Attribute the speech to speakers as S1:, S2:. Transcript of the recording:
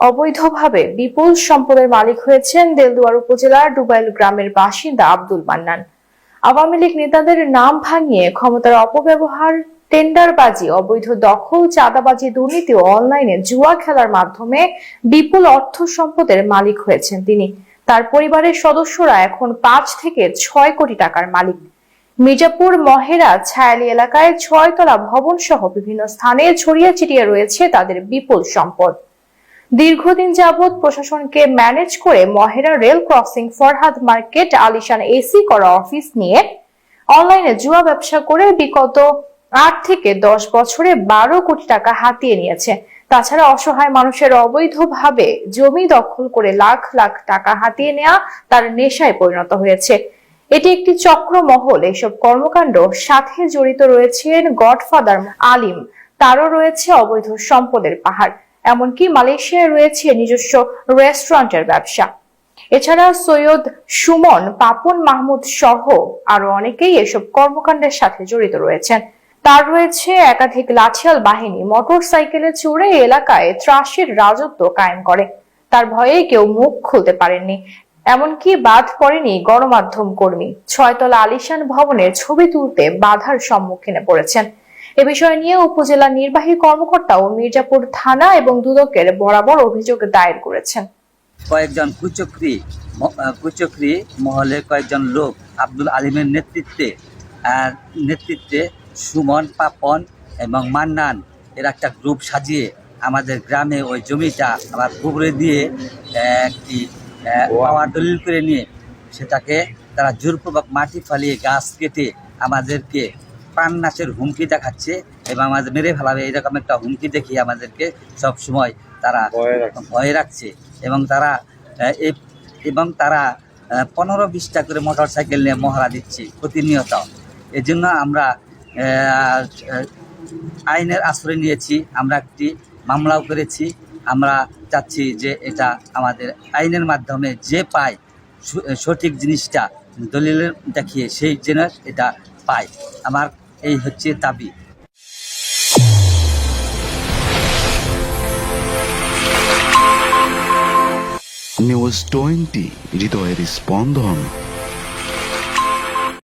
S1: অবৈধভাবে বিপুল সম্পদের মালিক হয়েছেন দেলদুয়ার উপজেলার ডুবাইল গ্রামের বাসিন্দা আব্দুল মান্নান। আওয়ামী লীগ নেতাদের নাম ভাঙিয়ে ক্ষমতার অপব্যবহার, টেন্ডারবাজি, অবৈধ দখল, চাঁদাবাজি, দুর্নীতি ও অনলাইনে জুয়া খেলার মাধ্যমে বিপুল অর্থ সম্পদের মালিক হয়েছেন তিনি। তার পরিবারের সদস্যরা এখন পাঁচ থেকে ছয় কোটি টাকার মালিক। মির্জাপুর, মহেরা, ছায়ালি এলাকায় ছয়তলা ভবন সহ বিভিন্ন স্থানে ছড়িয়ে ছিটিয়ে রয়েছে তাদের বিপুল সম্পদ। দীর্ঘদিন যাবৎ প্রশাসনকে ম্যানেজ করে Mahera rail crossing Farhad market আলিশান AC করা অফিস নিয়ে অনলাইনে জুয়া ব্যবসা করে বিগত আট থেকে দশ বছরে বারো কোটি টাকা হাতিয়ে নিয়েছে। তাছাড়া অসহায় মানুষের অবৈধভাবে জমি দখল করে লাখ লাখ টাকা হাতিয়ে নেওয়া তার নেশায় পরিণত হয়েছে। এটি একটি চক্র মহল এইসব কর্মকাণ্ড সাথে জড়িত রয়েছেন গডফাদার আলিম। তারও রয়েছে অবৈধ সম্পদের পাহাড়। এমনকি মালয়েশিয়ায় রয়েছে নিজস্ব রেস্টুরেন্টের ব্যবসা। এছাড়া সৈয়দ সুমন, পাপন মাহমুদ সহ আরও অনেকেই এসব কর্মকাণ্ডের সাথে জড়িত রয়েছেন। তার রয়েছে একাধিক লাঠিয়াল বাহিনী মোটর সাইকেলে চড়ে এলাকায় ত্রাসের রাজত্ব কায়েম করে। তার ভয়ে কেউ মুখ খুলতে পারেননি। এমনকি বাদ পড়েনি গণমাধ্যম কর্মী। ছয়তলা আলিশান ভবনের ছবি তুলতে বাধার সম্মুখীনে পড়েছেন। এ বিষয় নিয়ে উপজেলা নির্বাহী কর্মকর্তা ও মির্জাপুর থানা এবং দুদকের বরাবর অভিযোগ দায়ের করেছেন।
S2: কয়েকজন কুচক্রি কুচক্রি মহলে কয়েকজন লোক আব্দুল আলিমের নেতৃত্বে নেতৃত্বে সুমন পাপন এবং মান্নান এর একটা গ্রুপ সাজিয়ে আমাদের গ্রামে ওই জমিটা আবার পুকুরে দিয়ে একটি পাওয়ার দলিল করে নিয়ে সেটাকে তারা জোরপূর্বক মাটি ফালিয়ে গাছ কেটে আমাদেরকে প্রাণ নাচের হুমকি দেখাচ্ছে এবং আমাদের মেরে ফেলাবে এরকম একটা হুমকি দেখিয়ে আমাদেরকে সব সময় তারা ভয়ে রাখছে। এবং তারা এবং তারা পনেরো বিশটা করে মোটর সাইকেল নিয়ে মহড়া দিচ্ছে প্রতিনিয়ত। এজন্য আমরা আইনের আশ্রয় নিয়েছি আমরা একটি মামলাও করেছি। আমরা চাচ্ছি যে এটা আমাদের আইনের মাধ্যমে যে পায় সঠিক জিনিসটা দলিলের দেখিয়ে সেই যেন এটা পায়। আমার এই হচ্ছে দাবি।
S3: নিউজ টোয়েন্টি হৃদয়ের স্পন্দন।